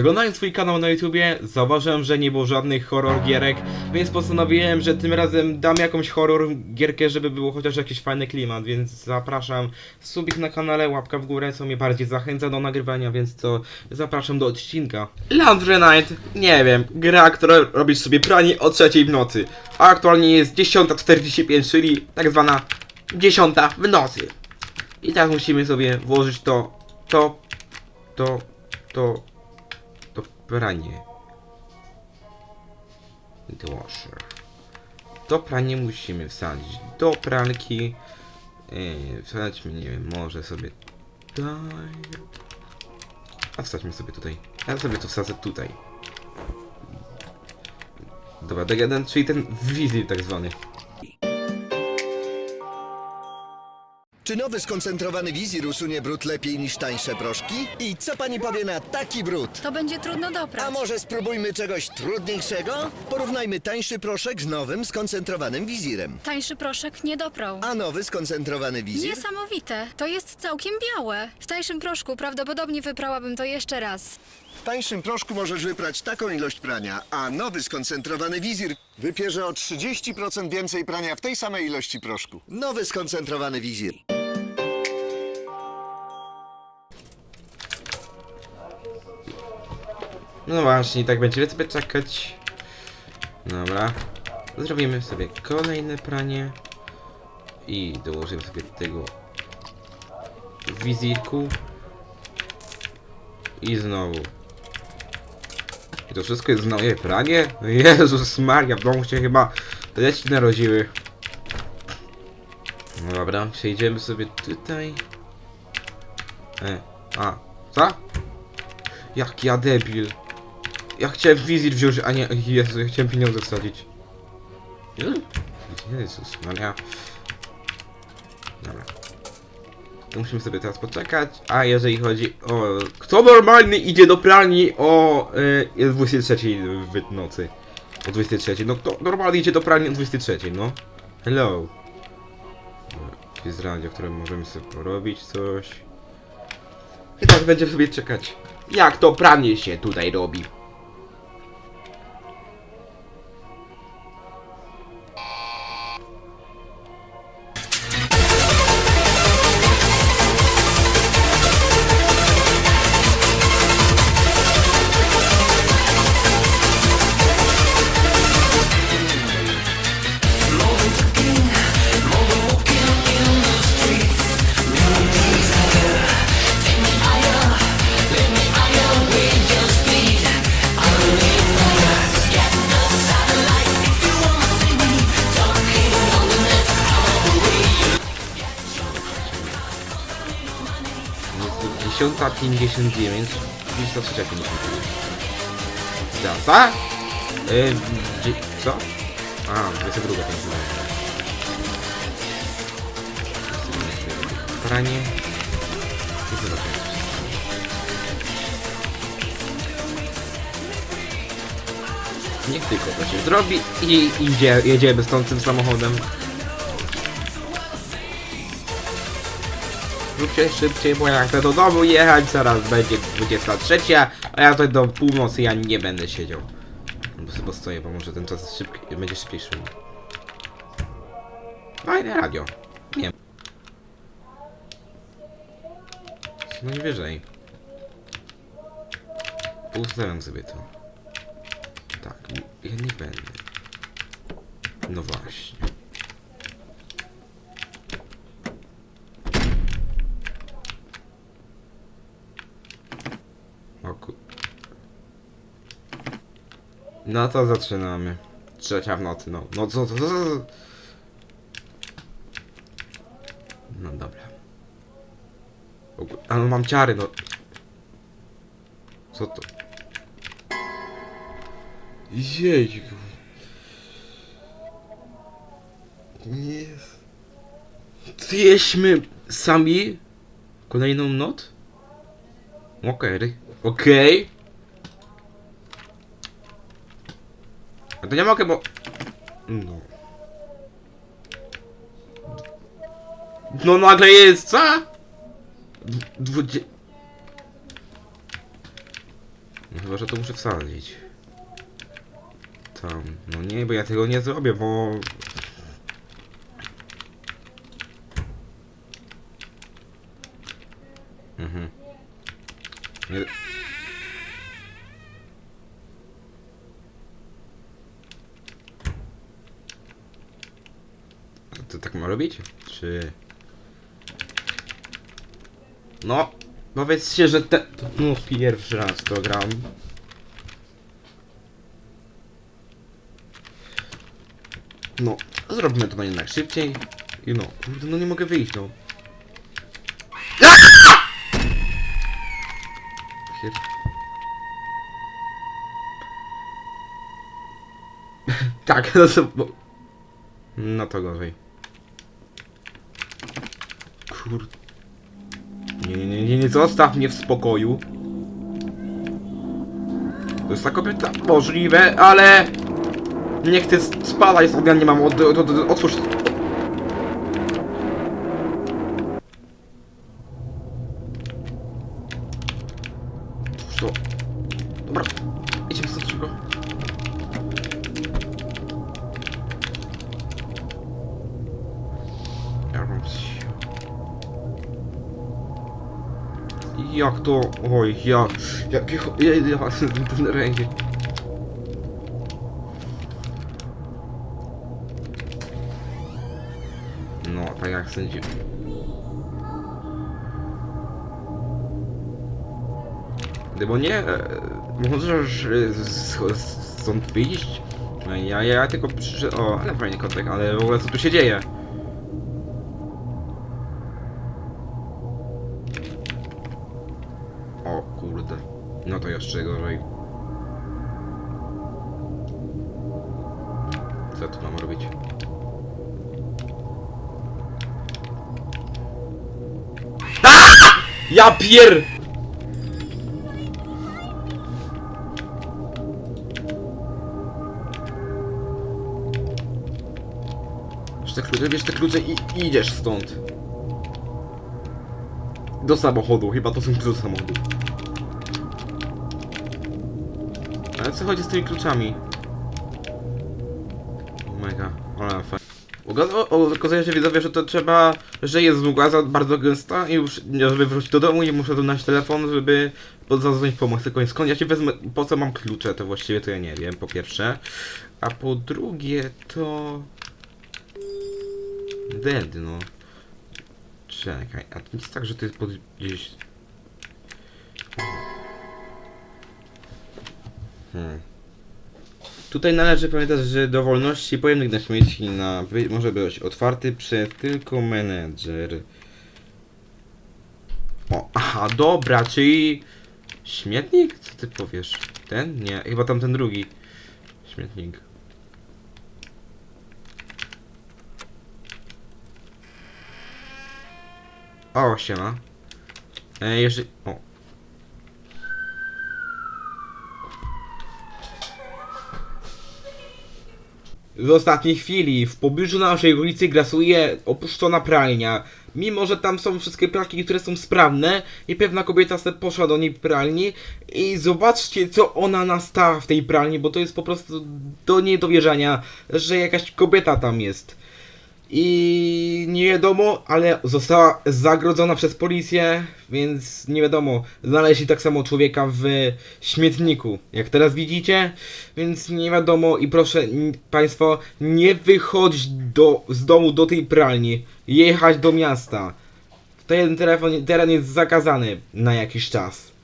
Oglądając swój kanał na YouTubie, zauważyłem, że nie było żadnych horror gierek, więc postanowiłem, że tym razem dam jakąś horror gierkę, żeby było chociaż jakiś fajny klimat, więc zapraszam subik na kanale, łapka w górę, co mnie bardziej zachęca do nagrywania, więc to zapraszam do odcinka. Laundry Night, nie wiem, gra, która robisz sobie pranie o trzeciej w nocy, a aktualnie jest 10.45, czyli tak zwana 10 w nocy. I tak musimy sobie włożyć to, to, to, to, to pranie. Washer. To pranie musimy wsadzić do pralki. Yy, wsadźmy, nie wiem, może sobie tutaj. A wsadźmy sobie tutaj. Ja sobie to wsadzę tutaj. Dobra, tak jeden, czyli ten wizji tak zwany. Czy nowy skoncentrowany wizir usunie brud lepiej niż tańsze proszki? I co pani powie na taki brud? To będzie trudno doprać. A może spróbujmy czegoś trudniejszego? Porównajmy tańszy proszek z nowym skoncentrowanym wizirem. Tańszy proszek nie doprał. A nowy skoncentrowany wizir? Niesamowite. To jest całkiem białe. W tańszym proszku prawdopodobnie wyprałabym to jeszcze raz. W tańszym proszku możesz wyprać taką ilość prania, a nowy skoncentrowany wizir wypierze o 30% więcej prania w tej samej ilości proszku. Nowy skoncentrowany wizir. No właśnie, tak będziemy sobie czekać. Dobra. Zrobimy sobie kolejne pranie. I dołożymy sobie tego wizirku. I znowu. I to wszystko jest znowu pranie? Jezus Maria, w domu się chyba dzieci narodziły. No dobra, przejdziemy sobie tutaj. E, a, co? Jak ja debil. Ja chciałem wizit wziąć, a nie... Jezu, ja chciałem pieniądze wsadzić. Jezus Maria. Dobra. Musimy sobie teraz poczekać. A jeżeli chodzi o... Kto normalny idzie do pralni o... Y, jest 23 w nocy. O 23. No kto normalnie idzie do pralni o 23, no? Hello. Jest radio, które możemy sobie porobić coś. I tak będziemy sobie czekać. Jak to pranie się tutaj robi? Jest 10.59, 23.59. Data? Yy, gdzie, co? A, 22 to jest Pranie. I zobaczymy. Niech tylko to się zrobi i idzie, jedziemy stąd tym samochodem. Zróbcie szybciej, bo jak chcę do domu jechać, zaraz będzie 23, a ja tutaj do północy ja nie będę siedział. Bo sobie stoję, bo może ten czas szybki, będzie szybciej szedł. Fajne radio. Nie. No nie wyżej. Ustawiam sobie to. Tak, ja nie będę. No właśnie. O ku... No to zaczynamy. Trzecia w nocy, no. No co, co, co, co? No dobra. A no mam ciary, no. Co to? Jejku. Nie. Zjeśmy sami kolejną noc? Okej, okej. A to nie mogę, bo... No. No nagle jest, co? Dw- Dwudzie... No chyba, że to muszę wsadzić. Tam. No nie, bo ja tego nie zrobię, bo... Mhm. Nie... To tak ma robić? Czy... No, powiedzcie, że te... No, pierwszy raz to gram. No, zróbmy to no jednak szybciej. I no, no nie mogę wyjść, no. Tak, no to... No to gorzej. Kurde. Nie, nie, nie, nie, zostaw mnie w spokoju. To jest ta kobieta możliwe, ale... Nie chcę spadać ja nie mam od... od, od, otwórz... Otwórz to. Dobra, szybko. Jak to? Oj, ja... Jak... Ja... ja, ja ten rękę. No, tak jak sędzi. Gdyby nie, e, możesz stąd wyjść? No, Ja, ja tylko przyszedłem... O, ale fajny kotek, ale w ogóle co tu się dzieje? O kurde. No to jeszcze gorzej. Co tu mam robić? Ja pier... Bierz te klucze, bierz te klucze i i idziesz stąd. Do samochodu, chyba to są klucze do samochodu. Ale co chodzi z tymi kluczami? Mega, ale fajnie. Okazuje się widzowie, że to trzeba, że jest mgła bardzo gęsta i już, żeby wrócić do domu i muszę dać telefon, żeby zadzwonić pomoc. Tylko skąd ja się wezmę, po co mam klucze, to właściwie to ja nie wiem, po pierwsze. A po drugie to... Dead, no. Czekaj, a to jest tak, że to jest pod gdzieś... Hmm. Tutaj należy pamiętać, że do wolności pojemnik na śmieci na, może być otwarty przez tylko menedżer. O, aha, dobra, czyli... Śmietnik? Co ty powiesz? Ten? Nie, chyba tamten drugi. Śmietnik. O, siema. E, jeżeli... O. W ostatniej chwili w pobliżu naszej ulicy grasuje opuszczona pralnia. Mimo, że tam są wszystkie pralki, które są sprawne i pewna kobieta poszła do niej pralni i zobaczcie co ona nastała w tej pralni, bo to jest po prostu do niedowierzania, że jakaś kobieta tam jest. I nie wiadomo, ale została zagrodzona przez policję, więc nie wiadomo. Znaleźli tak samo człowieka w śmietniku, jak teraz widzicie, więc nie wiadomo i proszę Państwo nie wychodzić do, z domu do tej pralni, jechać do miasta. Ten telefon, teren jest zakazany na jakiś czas.